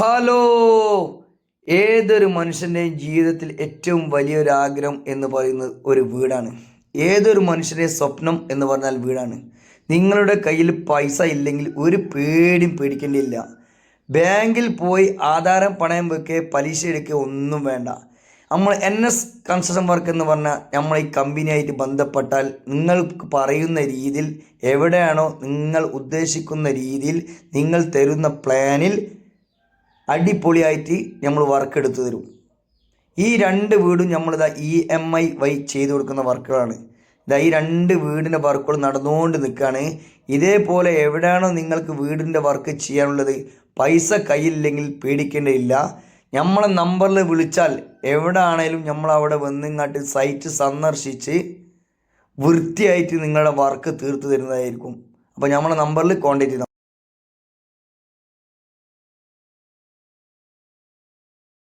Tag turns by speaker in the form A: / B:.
A: Hello. ഏതൊരു മനുഷ്യന്റെയും ജീവിതത്തിൽ ഏറ്റവും വലിയൊരു ആഗ്രഹം എന്ന് പറയുന്നത് ഒരു വീടാണ്. ഏതൊരു മനുഷ്യന്റെ സ്വപ്നം എന്ന് പറഞ്ഞാൽ വീടാണ്. നിങ്ങളുടെ കയ്യിൽ പൈസ ഇല്ലെങ്കിൽ ഒരു പേടിയും പേടിക്കേണ്ടിയില്ല. ബാങ്കിൽ പോയി ആധാരം പണയം വെക്കുക പലിശ എടുക്കുക ഒന്നും വേണ്ട. നമ്മൾ എൻ എസ് കൺസ്ട്രക്ഷൻ വർക്ക് എന്ന് പറഞ്ഞാൽ നമ്മൾ ഈ കമ്പനിയായിട്ട് ബന്ധപ്പെട്ടാൽ നിങ്ങൾക്ക് പറയുന്ന രീതിയിൽ എവിടെയാണോ നിങ്ങൾ ഉദ്ദേശിക്കുന്ന രീതിയിൽ നിങ്ങൾ തരുന്ന പ്ലാനിൽ അടിപൊളിയായിട്ട് നമ്മൾ വർക്ക് എടുത്തു തരും. ഈ രണ്ട് വീടും നമ്മൾ നമ്മളിതാ ഇ എം ഐ വൈ ചെയ്തു കൊടുക്കുന്ന വർക്കുകളാണ്. ഇതാ ഈ രണ്ട് വീടിന്റെ വർക്കുകൾ നടന്നുകൊണ്ട് നിൽക്കുകയാണ്. ഇതേപോലെ എവിടെയാണോ നിങ്ങൾക്ക് വീടിന്റെ വർക്ക് ചെയ്യാനുള്ളത് പൈസ കയ്യിലില്ലെങ്കിൽ പേടിക്കേണ്ടതില്ല. നമ്മളെ നമ്പറിൽ വിളിച്ചാൽ എവിടെ ആണേലും നമ്മൾ അവിടെ വന്നിങ്ങാട്ട് സൈറ്റ് സന്ദർശിച്ച് വൃത്തിയായിട്ട് നിങ്ങളുടെ വർക്ക് തീർത്തു തരുന്നതായിരിക്കും. അപ്പോൾ നമ്മളെ നമ്പറിൽ കോൺടാക്ട് ചെയ്താൽ